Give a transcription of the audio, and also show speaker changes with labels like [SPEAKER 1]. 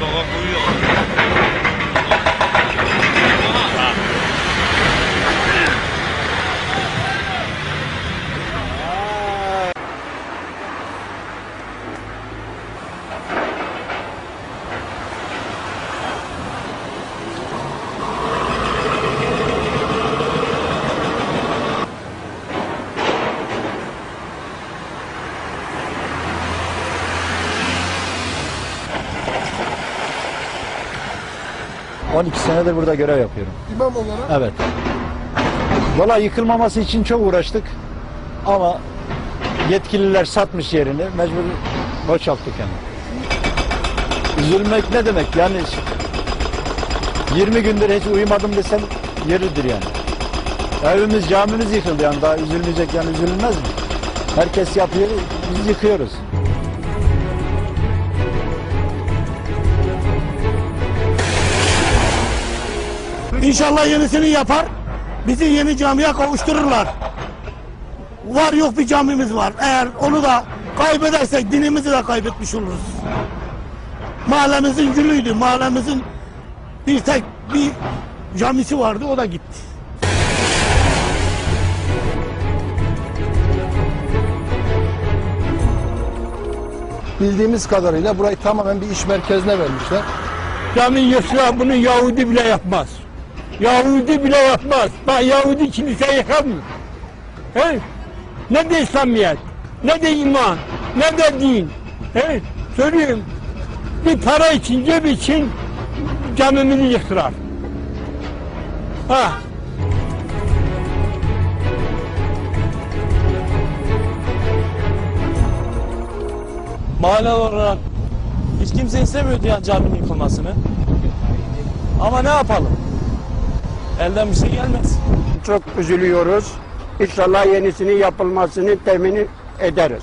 [SPEAKER 1] Europa 12 senedir burada görev yapıyorum.
[SPEAKER 2] İmam olarak
[SPEAKER 1] Evet. Valla yıkılmaması için çok uğraştık. Ama yetkililer satmış yerini. Mecbur boşalttık yani. Üzülmek ne demek? Yani 20 gündür hiç uyumadım desem yeridir yani. Evimiz, camimiz yıkıldı yani. Daha üzülmeyecek yani üzülmez mi? Herkes yapıyor, biz yıkıyoruz.
[SPEAKER 3] İnşallah yenisini yapar. Bizi yeni camiye kavuştururlar. Var yok bir camimiz var. Eğer onu da kaybedersek dinimizi de kaybetmiş oluruz. Mahallemizin gülüydü. Mahallemizin bir tek bir camisi vardı o da gitti.
[SPEAKER 2] bildiğimiz kadarıyla burayı tamamen bir iş merkezine vermişler.
[SPEAKER 4] Cami yıksa bunu Yahudi bile yapmaz. Yahudi bile yapmaz. Bak Yahudi kilise yıkamıyor. He? Ne de İslamiyet, ne de iman, ne de din. He? Söylüyorum. Bir para için, cep için camimizi yıktılar. Ha.
[SPEAKER 5] mahalle olarak hiç kimse istemiyordu ya caminin yıkılmasını. Ama ne yapalım? Elden bir şey gelmez.
[SPEAKER 6] çok üzülüyoruz. İnşallah yenisini yapılmasını temin ederiz.